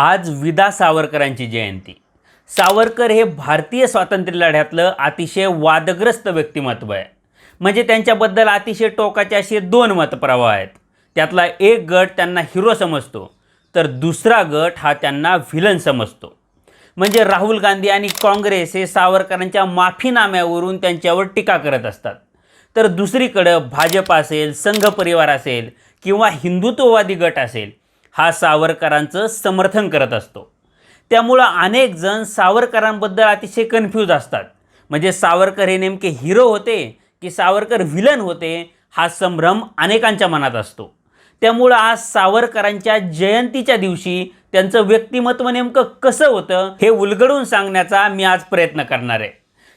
आज विदा सावरकरांची जयंती. सावरकर हे भारतीय स्वातंत्र्य लढ्यातलं अतिशय वादग्रस्त व्यक्तिमत्व आहे. म्हणजे त्यांच्याबद्दल अतिशय टोकाचे असे दोन मतप्रवाह आहेत. त्यातला एक गट त्यांना हिरो समजतो तर दुसरा गट हा त्यांना व्हिलन समजतो. म्हणजे राहुल गांधी आणि काँग्रेस हे सावरकरांच्या माफीनाम्यावरून त्यांच्यावर टीका करत असतात. तर दुसरीकडं भाजप असेल संघ परिवार असेल किंवा हिंदुत्ववादी गट असेल हा सावरकरांचं समर्थन करत असतो. त्यामुळं अनेक जण सावरकरांबद्दल अतिशय कन्फ्यूज असतात. म्हणजे सावरकर हे नेमके हिरो होते की सावरकर व्हिलन होते हा संभ्रम अनेकांच्या मनात असतो. त्यामुळं आज सावरकरांच्या जयंतीच्या दिवशी त्यांचं व्यक्तिमत्व नेमकं कसं होतं हे उलगडून सांगण्याचा मी आज प्रयत्न करणार आहे.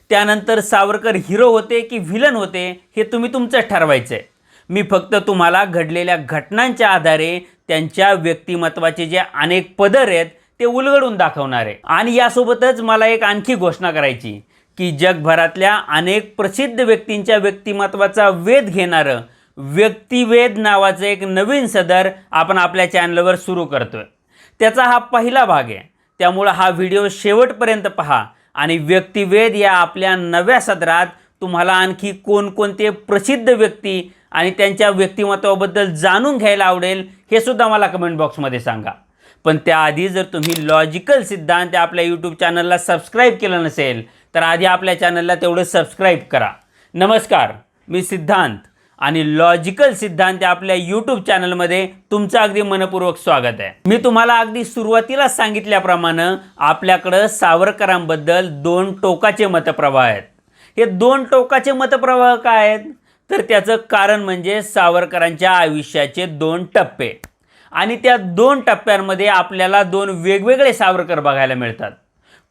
त्यानंतर सावरकर हिरो होते की व्हिलन होते हे तुम्ही तुमचं ठरवायचं आहे मी फक्त तुम्हाला घडलेल्या घटनांच्या आधारे त्यांच्या व्यक्तिमत्वाचे जे अनेक पदर आहेत ते उलगडून दाखवणार आहे. आणि यासोबतच मला एक आणखी घोषणा करायची की जगभरातल्या अनेक प्रसिद्ध व्यक्तींच्या व्यक्तिमत्वाचा वेध घेणारं व्यक्तिवेद नावाचं एक नवीन सदर आपण आपल्या चॅनलवर सुरू करतोय. त्याचा हा पहिला भाग आहे. त्यामुळं हा व्हिडिओ शेवटपर्यंत पहा आणि व्यक्तिवेद या आपल्या नव्या सदरात तुम्हाला आणखी कोणकोणते प्रसिद्ध व्यक्ती आणि त्यांच्या व्यक्तिमत्वाबद्दल जाणून घ्यायला आवडेल हे सुद्धा मला कमेंट बॉक्समध्ये सांगा. पण त्याआधी जर तुम्ही लॉजिकल सिद्धांत आपल्या यूट्यूब चॅनलला सबस्क्राईब केलं नसेल तर आधी आपल्या चॅनलला तेवढं सबस्क्राईब करा. नमस्कार मी सिद्धांत आणि लॉजिकल सिद्धांत आपल्या यूट्यूब चॅनलमध्ये तुमचं अगदी मनपूर्वक स्वागत आहे. मी तुम्हाला अगदी सुरुवातीला सांगितल्याप्रमाणे आपल्याकडं सावरकरांबद्दल दोन टोकाचे मतप्रवाह आहेत. हे दोन टोकाचे मतप्रवाह काय आहेत. तर त्याचं कारण म्हणजे सावरकरांच्या आयुष्याचे दोन टप्पे. आणि त्या दोन टप्प्यांमध्ये आपल्याला दोन वेगवेगळे सावरकर बघायला मिळतात.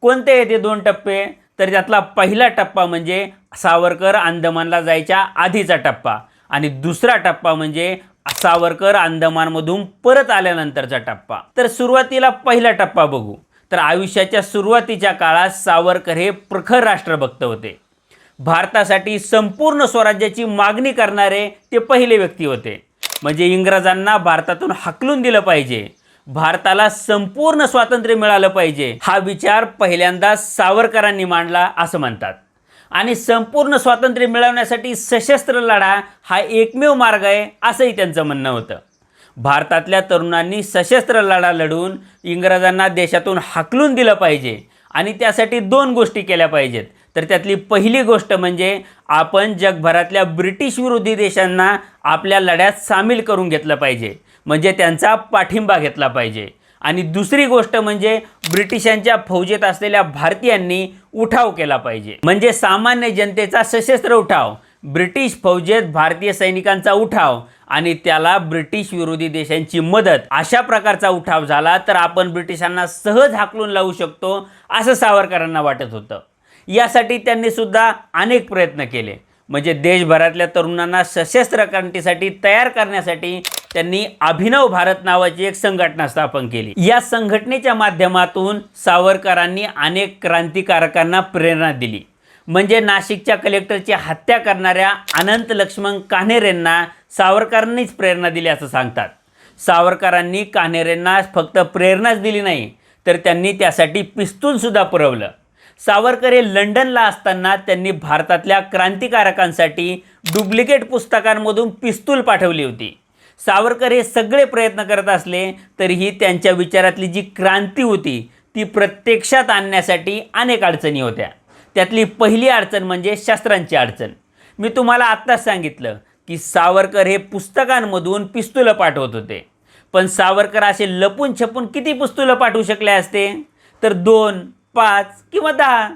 कोणते आहेत दोन टप्पे? तर त्यातला पहिला टप्पा म्हणजे सावरकर अंदमानला जायच्या आधीचा टप्पा. आणि दुसरा टप्पा म्हणजे सावरकर अंदमानमधून परत आल्यानंतरचा टप्पा. तर सुरुवातीला पहिला टप्पा बघू. तर आयुष्याच्या सुरुवातीच्या काळात सावरकर हे प्रखर राष्ट्रभक्त होते. भारतासाठी संपूर्ण स्वराज्याची मागणी करणारे ते पहिले व्यक्ती होते. म्हणजे इंग्रजांना भारतातून हाकलून दिलं पाहिजे. भारताला संपूर्ण स्वातंत्र्य मिळालं पाहिजे हा विचार पहिल्यांदा सावरकरांनी मांडला असं म्हणतात. आणि संपूर्ण स्वातंत्र्य मिळवण्यासाठी सशस्त्र लढा हा एकमेव मार्ग आहे असंही त्यांचं म्हणणं होतं. भारतातल्या तरुणांनी सशस्त्र लढा लढून इंग्रजांना देशातून हाकलून दिलं पाहिजे. आणि त्यासाठी दोन गोष्टी केल्या पाहिजेत. तर त्यातली पहिली गोष्ट म्हणजे आपण जगभरातल्या ब्रिटिश विरोधी देशांना आपल्या लढ्यात सामील करून घेतलं पाहिजे. म्हणजे त्यांचा पाठिंबा घेतला पाहिजे. आणि दुसरी गोष्ट म्हणजे ब्रिटिशांच्या फौजेत असलेल्या भारतीयांनी उठाव केला पाहिजे. म्हणजे सामान्य जनतेचा सशस्त्र उठाव. ब्रिटिश फौजेत भारतीय सैनिकांचा उठाव आणि त्याला ब्रिटिश विरोधी देशांची मदत अशा प्रकारचा उठाव झाला तर आपण ब्रिटिशांना सहज हाकलून लावू शकतो असं सावरकरांना वाटत होतं. यासाठी त्यांनी सुद्धा अनेक प्रयत्न केले. म्हणजे देशभरातल्या तरुणांना सशस्त्र क्रांतीसाठी तयार करण्यासाठी त्यांनी अभिनव भारत नावाची एक संघटना स्थापन केली. या संघटनेच्या माध्यमातून सावरकरांनी अनेक क्रांतिकारकांना प्रेरणा दिली. म्हणजे नाशिकच्या कलेक्टरची हत्या करणाऱ्या अनंत लक्ष्मण कान्हेरेंना सावरकरांनीच प्रेरणा दिली असं सांगतात. सावरकरांनी कान्हेरेंना फक्त प्रेरणाच दिली नाही तर त्यांनी त्यासाठी पिस्तूलसुद्धा पुरवलं. सावरकर हे लंडनला असताना त्यांनी भारतातल्या क्रांतिकारकांसाठी डुप्लिकेट पुस्तकांमधून पिस्तूल पाठवली होती. सावरकर हे सगळे प्रयत्न करत असले तरीही त्यांच्या विचारातली जी क्रांती होती ती प्रत्यक्षात आणण्यासाठी अनेक अडचणी होत्या. त्यातली पहिली अडचण म्हणजे शस्त्रांची अडचण. मी तुम्हाला आत्ताच सांगितलं की सावरकर हे पुस्तकांमधून पिस्तुलं पाठवत होते. पण सावरकर असे लपून छपून किती पुस्तुलं पाठवू शकले असते? तर दोन पाच किंवा दहा.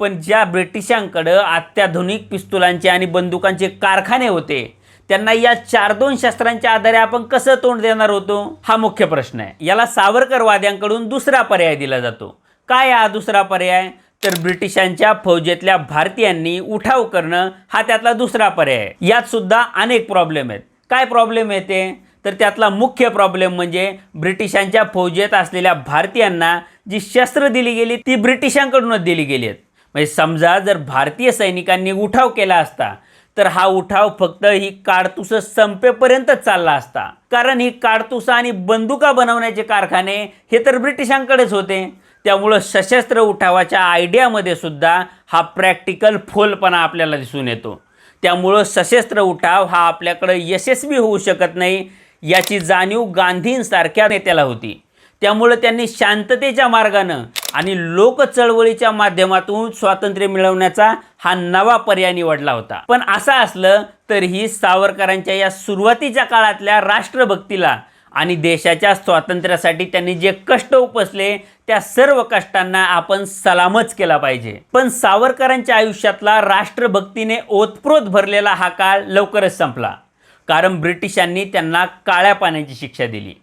पण ज्या ब्रिटिशांकडं अत्याधुनिक पिस्तुलांचे आणि बंदुकांचे कारखाने होते त्यांना या चार दोन शस्त्रांच्या आधारे आपण कसं तोंड देणार होतो? हा मुख्य प्रश्न आहे. याला सावरकरवाद्यांकडून दुसरा पर्याय दिला जातो. काय हा दुसरा पर्याय? तर ब्रिटिशांच्या फौजेतल्या भारतीयांनी उठाव करणं हा त्यातला दुसरा पर्याय यात सुद्धा अनेक प्रॉब्लेम आहेत. काय प्रॉब्लेम येते? तर त्यातला मुख्य प्रॉब्लेम म्हणजे ब्रिटिशांच्या फौजेत असलेल्या भारतीयांना जी शस्त्र दिली गेली ती ब्रिटिशांकडूनच दिली गेली आहेत. म्हणजे समजा जर भारतीय सैनिकांनी उठाव केला असता तर हा उठाव फक्त ही काडतुस संपेपर्यंतच चालला असता. कारण ही काडतुस आणि बंदुका बनवण्याचे कारखाने हे तर ब्रिटिशांकडेच होते. त्यामुळं सशस्त्र उठावाच्या आयडियामध्ये सुद्धा हा प्रॅक्टिकल फोलपणा आपल्याला दिसून येतो. त्यामुळं सशस्त्र उठाव हा आपल्याकडं यशस्वी होऊ शकत नाही याची जाणीव गांधींसारख्या नेत्याला होती. त्यामुळं त्यांनी शांततेच्या मार्गानं आणि लोक चळवळीच्या माध्यमातून स्वातंत्र्य मिळवण्याचा हा नवा पर्याय निवडला होता. पण असं असलं तरीही सावरकरांच्या या सुरुवातीच्या काळातल्या राष्ट्रभक्तीला आणि देशाच्या स्वातंत्र्यासाठी त्यांनी जे कष्ट उपसले त्या सर्व कष्टांना आपण सलामच केला पाहिजे. पण सावरकरांच्या आयुष्यातला राष्ट्रभक्तीने ओतप्रोत भरलेला हा काळ लवकरच संपला. कारण ब्रिटिशांनी त्यांना काळ्या पाण्याची शिक्षा दिली.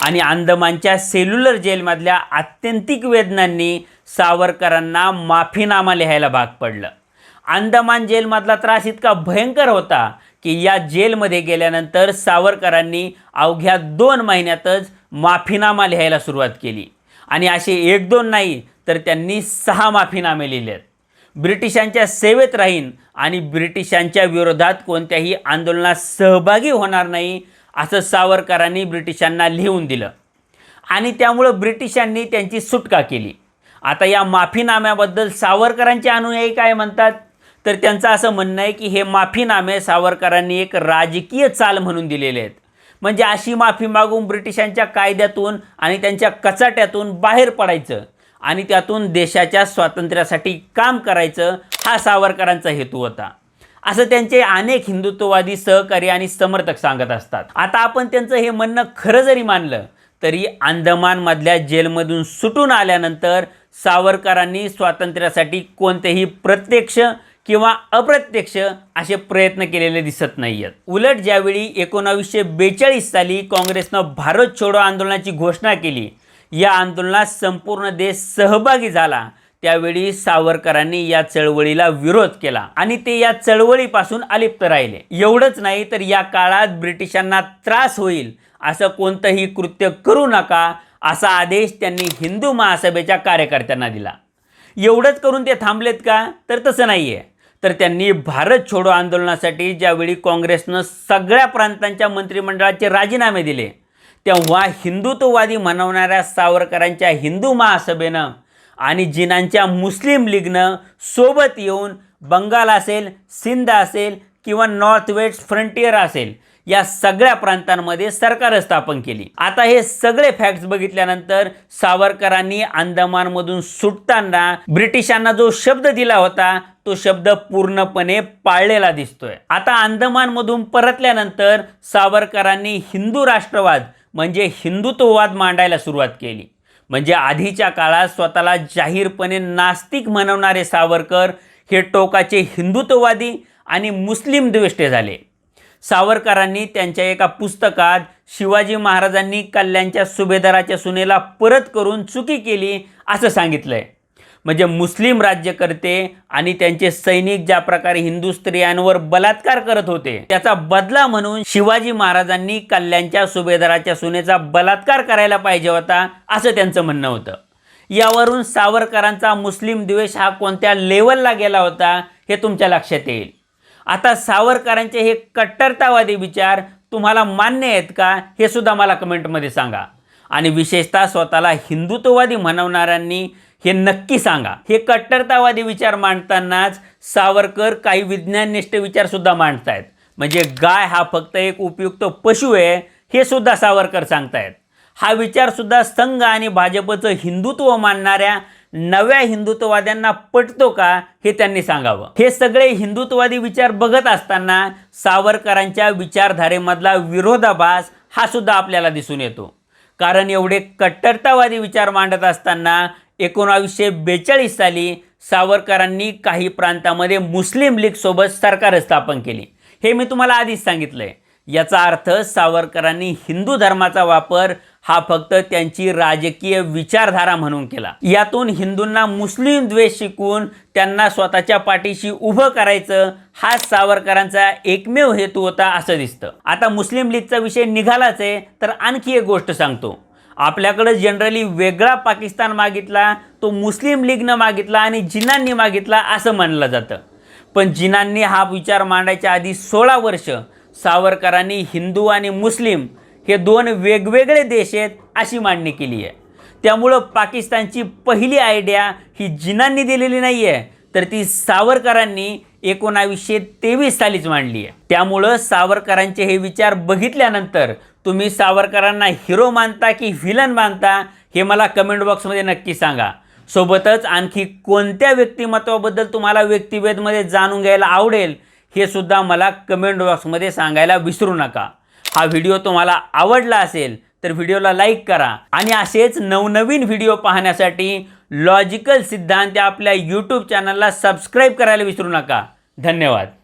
आणि अंदमानच्या सेल्युलर जेलमधल्या आत्यंतिक वेदनांनी सावरकरांना माफीनामा लिहायला भाग पडलं. अंदमान जेलमधला त्रास इतका भयंकर होता की या जेलमध्ये गेल्यानंतर सावरकरांनी अवघ्या दोन महिन्यातच माफीनामा लिहायला सुरुवात केली. आणि असे एक दोन नाही तर त्यांनी सहा माफीनामे लिहिलेत. ब्रिटिशांच्या सेवेत राहीन आणि ब्रिटिशांच्या विरोधात कोणत्याही आंदोलनात सहभागी होणार नाही असं सावरकरांनी ब्रिटिशांना लिहून दिलं. आणि त्यामुळं ब्रिटिशांनी त्यांची सुटका केली. आता या माफीनाम्याबद्दल सावरकरांचे अनुयायी काय म्हणतात? तर त्यांचं असं म्हणणं आहे की हे माफीनामे सावरकरांनी एक राजकीय चाल म्हणून दिलेले आहेत. म्हणजे अशी माफी मागून ब्रिटिशांच्या कायद्यातून आणि त्यांच्या कचाट्यातून बाहेर पडायचं. आणि त्यातून देशाच्या स्वातंत्र्यासाठी काम करायचं हा सावरकरांचा हेतू होता. असं त्यांचे अनेक हिंदुत्ववादी सहकारी आणि समर्थक सांगत असतात. आता आपण त्यांचं हे म्हणणं खरं जरी मानलं तरी अंदमानमधल्या जेलमधून सुटून आल्यानंतर सावरकरांनी स्वातंत्र्यासाठी कोणतेही प्रत्यक्ष किंवा अप्रत्यक्ष असे प्रयत्न केलेले दिसत नाही आहेत उलट ज्यावेळी एकोणावीसशे बेचाळीस साली काँग्रेसनं भारत छोडो आंदोलनाची घोषणा केली या आंदोलनात संपूर्ण देश सहभागी झाला. त्यावेळी सावरकरांनी या चळवळीला विरोध केला आणि ते या चळवळीपासून अलिप्त राहिले. एवढंच नाही तर या काळात ब्रिटिशांना त्रास होईल असं कोणतंही कृत्य करू नका असा आदेश त्यांनी हिंदू महासभेच्या कार्यकर्त्यांना दिला. एवढंच करून ते थांबलेत का? तर तसं नाही आहे तर त्यांनी भारत छोडो आंदोलनासाठी ज्यावेळी काँग्रेसनं सगळ्या प्रांतांच्या मंत्रिमंडळाचे राजीनामे दिले तेव्हा हिंदुत्ववादी म्हणवणाऱ्या सावरकरांच्या हिंदू महासभेनं आणि जिनांच्या मुस्लिम लीगनं सोबत येऊन बंगाल असेल सिंध असेल किंवा नॉर्थ वेस्ट फ्रंटियर असेल या सगळ्या प्रांतांमध्ये सरकार स्थापन केली. आता हे सगळे फॅक्ट्स बघितल्यानंतर सावरकरांनी अंदमानमधून सुटताना ब्रिटिशांना जो शब्द दिला होता तो शब्द पूर्णपणे पाळलेला दिसतोय. आता अंदमानमधून परतल्यानंतर सावरकरांनी हिंदू राष्ट्रवाद म्हणजे हिंदुत्ववाद मांडायला सुरुवात केली. म्हणजे आधीच्या काळात स्वतःला जाहीरपणे नास्तिक म्हणवणारे सावरकर हे टोकाचे हिंदुत्ववादी आणि मुस्लिम द्वेष्टे झाले. सावरकरांनी त्यांच्या एका पुस्तकात शिवाजी महाराजांनी कल्याणच्या सुभेदाराच्या सुनेला परत करून चुकी केली असं सांगितलंय. म्हणजे मुस्लिम राज्यकर्ते आणि त्यांचे सैनिक ज्या प्रकारे हिंदू स्त्रियांवर बलात्कार करत होते त्याचा बदला म्हणून शिवाजी महाराजांनी कल्याणच्या सुभेदाराच्या सुनेचा बलात्कार करायला पाहिजे होता असं त्यांचं म्हणणं होतं. यावरून सावरकरांचा मुस्लिम द्वेष हा कोणत्या लेवलला गेला होता हे तुमच्या लक्षात येईल. आता सावरकरांचे हे कट्टरतावादी विचार तुम्हाला मान्य आहेत का हे सुद्धा मला कमेंटमध्ये सांगा. आणि विशेषतः स्वतःला हिंदुत्ववादी म्हणवणाऱ्यांनी हे नक्की सांगा. हे कट्टरतावादी विचार मांडतानाच सावरकर काही विज्ञाननिष्ठ विचारसुद्धा मांडतायत. म्हणजे गाय हा फक्त एक उपयुक्त पशु आहे हे सुद्धा सावरकर सांगतायत. हा विचारसुद्धा संघ आणि भाजपचं हिंदुत्व मानणाऱ्या नव्या हिंदुत्ववाद्यांना पटतो का हे त्यांनी सांगावं. हे सगळे हिंदुत्ववादी विचार बघत असताना सावरकरांच्या विचारधारेमधला विरोधाभास हा सुद्धा आपल्याला दिसून येतो. कारण एवढे कट्टरतावादी विचार मांडत असताना एकोणावीसशे बेचाळीस साली सावरकरांनी काही प्रांतामध्ये मुस्लिम लीगसोबत सरकार स्थापन केली. हे मी तुम्हाला आधीच सांगितलं आहे याचा अर्थ सावरकरांनी हिंदू धर्माचा वापर हा फक्त त्यांची राजकीय विचारधारा म्हणून केला. यातून हिंदूंना मुस्लिम द्वेष शिकून त्यांना स्वतःच्या पाठीशी उभं करायचं हा सावरकरांचा एकमेव हेतू होता असं दिसतं. आता मुस्लिम लीगचा विषय निघालाच आहे तर आणखी एक गोष्ट सांगतो. आपल्याकडं जनरली वेगळा पाकिस्तान मागितला तो मुस्लिम लीगनं मागितला आणि जिनांनी मागितला असं म्हणलं जातं. पण जिनांनी हा विचार मांडायच्या आधी सोळा वर्ष सावरकरांनी हिंदू आणि मुस्लिम हे दोन वेगवेगळे देश आहेत अशी मांडणी केली आहे. त्यामुळं पाकिस्तानची पहिली आयडिया ही जिनांनी दिलेली नाही आहे तर ती सावरकरांनी एकोणावीसशे तेवीस सालीच मांडली आहे. त्यामुळं सावरकरांचे हे विचार बघितल्यानंतर तुम्ही सावरकरांना हिरो मानता की व्हिलन मानता हे मला कमेंट बॉक्समध्ये नक्की सांगा. सोबतच आणखी कोणत्या व्यक्तिमत्वाबद्दल तुम्हाला व्यक्तिभेदमध्ये जाणून घ्यायला आवडेल हे सुद्धा मला कमेंट बॉक्समध्ये सांगायला विसरू नका. हा व्हिडिओ तुम्हाला आवडला असेल तर व्हिडिओला लाईक करा. आणि असेच नवनवीन व्हिडिओ पाहण्यासाठी लॉजिकल सिद्धांत या आपल्या यूट्यूब चॅनलला सबस्क्राईब करायला विसरू नका. धन्यवाद.